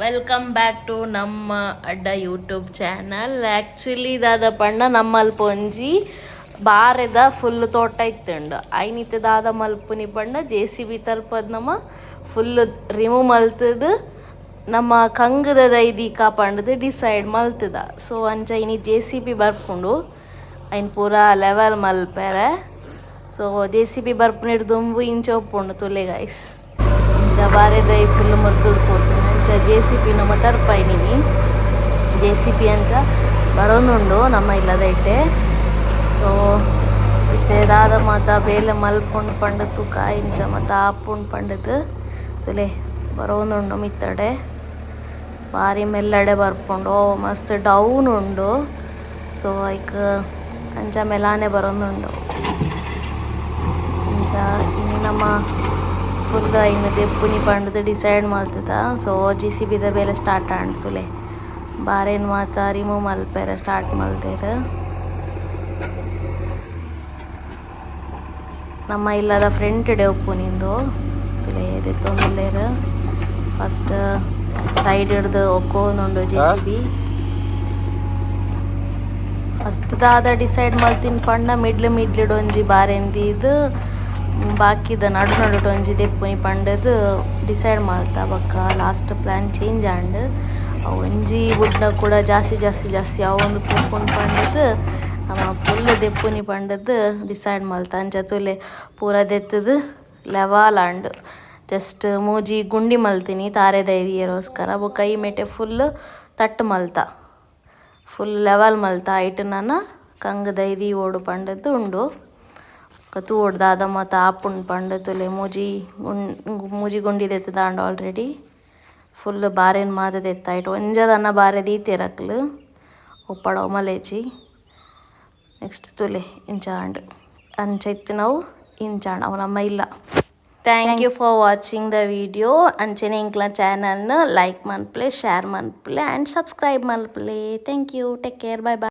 Welcome back to ನಮ್ಮ ಅಡ್ಡ YouTube channel actually ದಾದ ಪಂಡ ನಮ್ಮಲ್ಲಿ ಪೊಂಜಿ ಬಾರೆದ ಫುಲ್ ತೋಟ ಇತ್ತುಂಡು. ಐನಿತ ದಾದ ಮಲ್ಪುನಿ ಪಂಡ ಜೆ ಸಿ ಬಿ ತಲ್ಪದ್ ನಮ್ಮ ಫುಲ್ ರಿಮೂವ್ ಮಲ್ತದು, ನಮ್ಮ ಕಂಗದ ದೈದಿ ಕಾಪಾಂಡದು ಡಿಸೈಡ್ ಮಲ್ತದ. ಸೊ ಅಂಚ ಇನಿ ಜೆ ಸಿ ಬಿ ಬರ್ಪುಂಡು. ಐನ್ ಪೂರ ಲೆವೆಲ್ ಮಲ್ಪೆರೆ. ಸೊ ಜೆ ಸಿ ಬಿ ಬರ್ಪುನಿಡ್ದು ಇಂಚ ಒಪ್ಪುಂಡು ತುಲೆ ಗೈಸ್ ಇಂಚ ಬಾರೆ ದೈ ಫುಲ್ ಮರ್ತುದು ಇಂಚ ಜೆ ಸಿ ಪಿ ನಮ್ಮ ಟರ್ಪೈನಿನಿ ಜೆ ಸಿ ಪಿ ಅಂಚ ಬರೋನುಂಡು ನಮ್ಮ ಇಲ್ಲದ ಇಟ್ಟೆ. ಸೊ ಇತ್ತೆ ದಾದ ಮಾತ, ಬೇಲೆ ಮಲ್ಪುಂಡು ಪಂಡು ತೂಕ ಇಂಚ ಮಾತ, ಆಪುಂಡು ಪಂಡದು ತುಲೆ ಬರೋನುಂಡು ಮಿತ್ತಡೆ. ಭಾರಿ ಮೆಲ್ಲಡೆ ಬರ್ಪುಂಡು ಮಸ್ತ್ ಡೌನ್ ಉಂಡು ಸೊ ಐಕ್, ಅಂಚ ಮೆಲಾನೆ ಬರೋನುಂಡು ಅಂಚ, ಇನ್ನು ನಮ್ಮ ಫುಲ್ ಇನ್ನು ದೆಪ್ಪುನಿ ಪಂಡದು ಡಿಸೈಡ್ ಮಲ್ತದ ಸೊ ಜಿ ಸಿ ಬಿದ ಬೇಲೆ ಸ್ಟಾರ್ಟ್ ಆಣ್ತುಲೆ. ಬಾರೇನ್ ಮಾತ ರಿಮೂವ್ ಮಲ್ಪೇರ ಸ್ಟಾರ್ಟ್ ಮಲ್ದೆರ್. ನಮ್ಮ ಇಲ್ಲದ ಫ್ರೆಂಟ್ ಡೆ ಉಪ್ಪುನಿಂದು ತುಲೆ ತೊಂದಲೇರ ಫಸ್ಟ್ ಸೈಡ್ ಹಿಡ್ದು ಒಕ್ಕೋನುಂಡು ಜೆ ಸಿ ಬಿ ಫಸ್ಟ್ ದಾದ ಡಿಸೈಡ್ ಮಲ್ತಿನ ಪಣ್ಣ ಮಿಡ್ಲ್ ಮಿಡ್ಲ್ ಒಂಜಿ ಬಾರೆಂದಿದ್ ಬಾಕಿದ ನಡು ನಡು ಒಂಜಿ ದೆಪ್ಪುನಿ ಪಂಡದ್ ಡಿಸೈಡ್ ಮಲ್ತ ಬೊಕ ಲಾಸ್ಟ್ ಪ್ಲಾನ್ ಚೇಂಜ್ ಆಂಡ್ ಅವು ಒಂಜಿ ಬುಡ್ಡ ಕೂಡ ಜಾಸ್ತಿ ಜಾಸ್ತಿ ಜಾಸ್ತಿ ಅವೊಂದು ಪೋಪುಂಡು ಪಂಡದ್, ನಮ್ಮ ಫುಲ್ ದೆಪ್ಪುನಿ ಪಂಡದ್ ಡಿಸೈಡ್ ಮಲ್ತ ಅಂಚ ಪೂರ ದೆತ್ತದು ಲೆವಾಲ್ ಆಂಡ್ ಜಸ್ಟ್ ಮೂಜಿ ಗುಂಡಿ ಮಲ್ತಿನಿ ತಾರೆ ದೈದಿಯರೋಸ್ಕರ ಬೊಕ ಈ ಮೆಟೆ ಫುಲ್ ತಟ್ಟು ಮಲ್ತ. ಫುಲ್ ಲೆವೆಲ್ ಮಲ್ತ. ಐಟ್ ನನ ಕಂಗ್ ದೈದಿ ಓಡು ಪಂಡದ್ದು ಉಂಡು. ಬೊಕ ತೂವೋಡು ಮತ್ತು ಮಾತ ಆಪುಂಡು ಪಂಡ ತುಲೆ ಮೂಜಿ ಗುಂಡ್ ಮೂಜಿ ಗುಂಡಿ ದೆತ್ ದಾಂಡ್ ಆಲ್ರೆಡಿ ಫುಲ್ ಬಾರೆನ್ ದೆತ್ತ ಐಟ್ ಒಂಜದನ್ನ ಬಾರೆ ದೀತೆರಕ್ಲ್ ಒಪ್ಪಡ ಮಲೇಜಿ ನೆಕ್ಸ್ಟ್ ತುಲೆ ಇಂಚಾಂಡ್. ಅಂಚ ನಾವು ಇಂಚಾಂಡ್. ಅವನಮ್ಮ ಇಲ್ಲ. Thank you for watching the video ಅಂಚೆನೆ ಇಂಕ್ಲ ಚಾನಲ್ನ ಲೈಕ್ ಮನ್ಪ್ಲೆ ಶೇರ್ ಮನ್ಪ್ಲೆ and subscribe ಮನ್ಪ್ಲೆ. Thank you take care bye bye